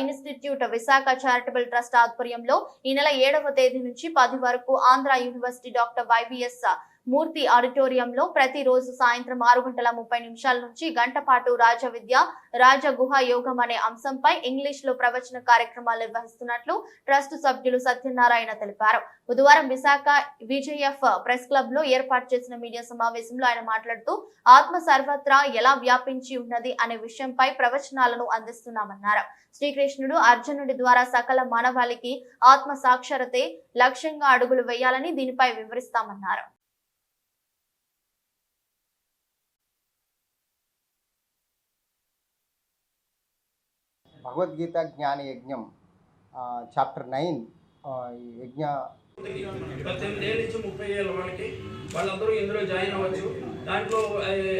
Institute Visakha charitable trust ఆధ్వర్యంలో ఈ నెల ఏడవ తేదీ నుంచి పది వరకు Andhra university doctor YVS Murthy ఆడిటోరియంలో ప్రతిరోజు సాయంత్రం ఆరు గంటల ముప్పై నిమిషాల నుంచి గంట పాటు రాజ విద్య యోగం అనే అంశంపై ఇంగ్లీష్లో ప్రవచన కార్యక్రమాలు నిర్వహిస్తున్నట్లు ట్రస్ట్ సభ్యులు సత్యనారాయణ తెలిపారు. బుధవారం విశాఖ విజయఎఫ్ ప్రెస్ క్లబ్లో ఏర్పాటు చేసిన మీడియా సమావేశంలో ఆయన మాట్లాడుతూ ఆత్మ సర్వత్రా ఎలా వ్యాపించి ఉన్నది అనే విషయంపై ప్రవచనాలను అందిస్తున్నామన్నారు. శ్రీకృష్ణుడు అర్జునుడి ద్వారా సకల మానవాళికి ఆత్మ సాక్షరతే లక్ష్యంగా అడుగులు వేయాలని దీనిపై వివరిస్తామన్నారు. భగవద్గీత జ్ఞాన యజ్ఞం చాప్టర్ నైన్ యజ్ఞ పద్దెనిమిది ఏళ్ళ నుంచి ముప్పై ఏళ్ళ వాళ్ళకి వాళ్ళందరూ ఇందులో జాయిన్ అవ్వచ్చు. దాంట్లో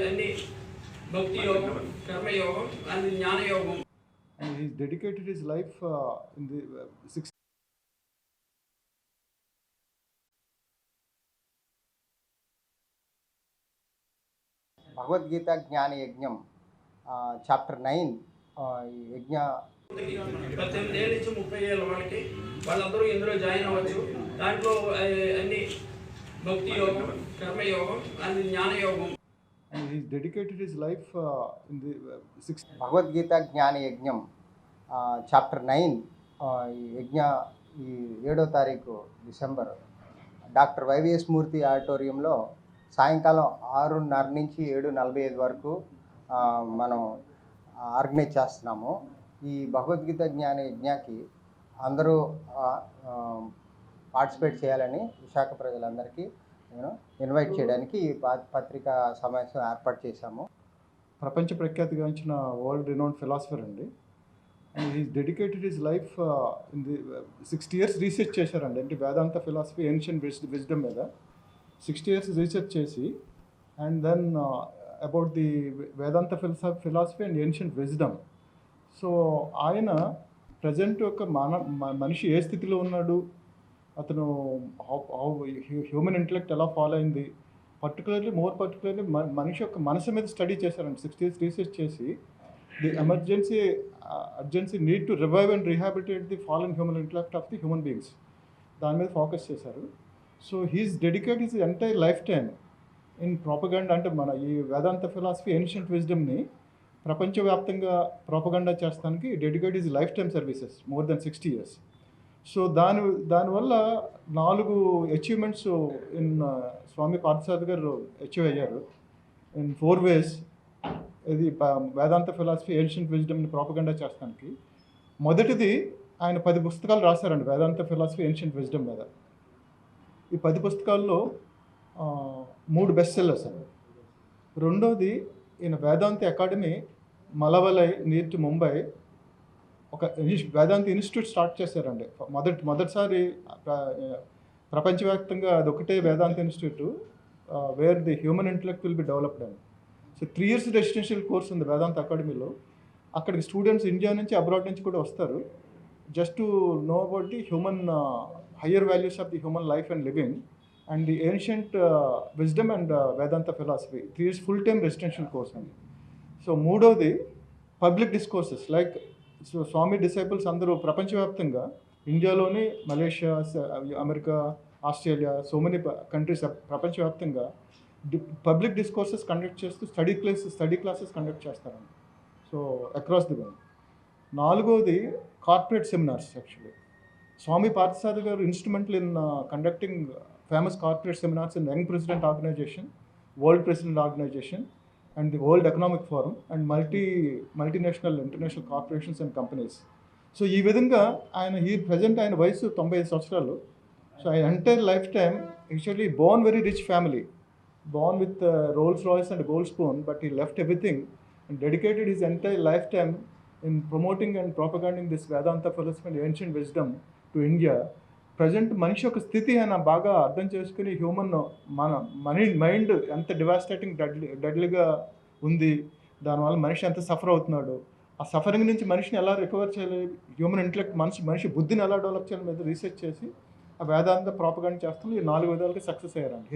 అన్ని భక్తి యోగం కర్మయోగం అండ్ జ్ఞాన యోగం. And he's dedicated his life uh, in the uh, six Bhagavad Gita జ్ఞాన యజ్ఞం చాప్టర్ నైన్ ఈ యజ్ఞ పద్దెనిమిది ఏళ్ళ నుంచి ముప్పై ఏళ్ళ వాళ్ళకి వాళ్ళందరూ ఇందులో జాయిన్ అవ్వచ్చు. దాంట్లో అన్ని భక్తి యోగం కర్మయోగం అండ్ జ్ఞాన యోగం and he's dedicated his life uh, in the uh, six Bhagavad Gita జ్ఞాన యజ్ఞం చాప్టర్ నైన్ ఈ యజ్ఞ ఈ ఏడో తారీఖు డిసెంబర్. డాక్టర్ వైవిఎస్ మూర్తి ఆడిటోరియంలో సాయంకాలం ఆరున్నర నుంచి ఏడు నలభై ఐదు వరకు ఆ, మనం ఆర్గనైజ్ చేస్తున్నాము. ఈ భగవద్గీత జ్ఞాన యజ్ఞకి అందరూ పార్టిసిపేట్ చేయాలని విశాఖ ప్రజలందరికీ నేను ఇన్వైట్ చేయడానికి ఈ పత్రికా సమావేశం ఏర్పాటు చేశాము. ప్రపంచ ప్రఖ్యాతిగాంచిన వరల్డ్ రినౌండ్ ఫిలాసఫర్ అండి. And his dedicated is life in the sixty years research చేశారండి. అంటే వేదాంత ఫిలాసఫీ ఏన్షియన్ విజ్డమ్ మీద. సిక్స్టీ ఇయర్స్ రీసెర్చ్ చేసి and then about the Vedanta philoso philosophy and ancient wisdom so ఆయన ప్రజెంట్ యొక్క మాన మ- మనిషి ఏ స్థితిలో ఉన్నాడు? అతను హ్యూమన్ ఇంటలెక్ట్ ఎలా ఫాలో అయింది? పర్టికులర్లీ మోర్ పర్టికులర్లీ మనిషి యొక్క మనసు మీద స్టడీ చేశారండి సిక్స్టీస్ ఇయర్స్ రీసెర్చ్ చేసి the emergency urgency need to revive and rehabilitate the fallen human intellect of the human beings దాని మీద ఫోకస్ చేశారు. So his dedicate his entire life time in propaganda అంటే మన ఈ వేదాంత ఫిలాసఫీ ఏన్షియంట్ విజ్డమ్ని ప్రపంచవ్యాప్తంగా propaganda చేస్తానికి dedicate is life time services more than sixty years so దాని దానివల్ల నాలుగు achievements in uh, Swami Parthasarathy గారు అచీవ్ అయ్యారు. ఇన్ ఫోర్ వేస్ ఇది వేదాంత ఫిలాసఫీ ఏన్షియంట్ విజ్డమ్ని ప్రాపగండా చేస్తానికి. మొదటిది ఆయన పది పుస్తకాలు రాశారండి వేదాంత ఫిలాసఫీ ఏన్షియంట్ విజ్డమ్ మీద. ఈ పది పుస్తకాల్లో మూడు బెస్ట్ సెల్లర్స్ అండి రెండోది ఈయన Vedanta academy Malavli near to Mumbai. ఒక వేదాంతి ఇన్స్టిట్యూట్ స్టార్ట్ చేశారండి. మొదటి మొదటిసారి ప్రపంచవ్యాప్తంగా అది ఒకటే Vedanta institute. Where the human intellect will be developed అండి so three years residential course ఉంది వేదాంత అకాడమీలో. అక్కడికి స్టూడెంట్స్ ఇండియా నుంచి అబ్రాడ్ నుంచి కూడా వస్తారు. Just to know about the human higher values of the human life and living and the ancient wisdom and Vedanta philosophy three years full time residential course అండి. So మూడోది public discourses like so Swami disciples అందరూ ప్రపంచవ్యాప్తంగా ఇండియాలోని Malaysia America Australia so many countries ప్రపంచవ్యాప్తంగా public discourses conduct చేస్తూ study class study classes conduct చేస్తారండి. So across the world. నాలుగోది corporate seminars actually. Swami Parthasarathy garu instrumental in conducting famous corporate seminars in young president organization world president organization and the world economic forum and multi multinational international corporations and companies so ఈ విధంగా ఆయన ఈ present ఆయన వయసు తొంభై ఐదు సంవత్సరాలు. So ఆయన entire life time actually born very rich family born with Rolls Royce and gold spoon but ఈ left everything and dedicated his entire life time in promoting and propaganding this Vedanta philosophy and ancient wisdom to India. Present మనిషి యొక్క స్థితి ఆయన బాగా అర్థం చేసుకుని human మన మనీ మైండ్ ఎంత డివాస్టేటింగ్ డెడ్లీ డెడ్లీగా ఉంది దానివల్ల మనిషి ఎంత సఫర్ అవుతున్నాడు. ఆ సఫరింగ్ నుంచి మనిషిని ఎలా రికవర్ చేయాలి? హ్యూమన్ ఇంటలెక్ట్ మనిషి మనిషి బుద్ధిని ఎలా డెవలప్ చేయాలి మీద రీసెర్చ్ చేసి ఆ వేదాంత ప్రాపగాండ్ చేస్తున్న ఈ నాలుగు విధాలుగా సక్సెస్ అయ్యారండి.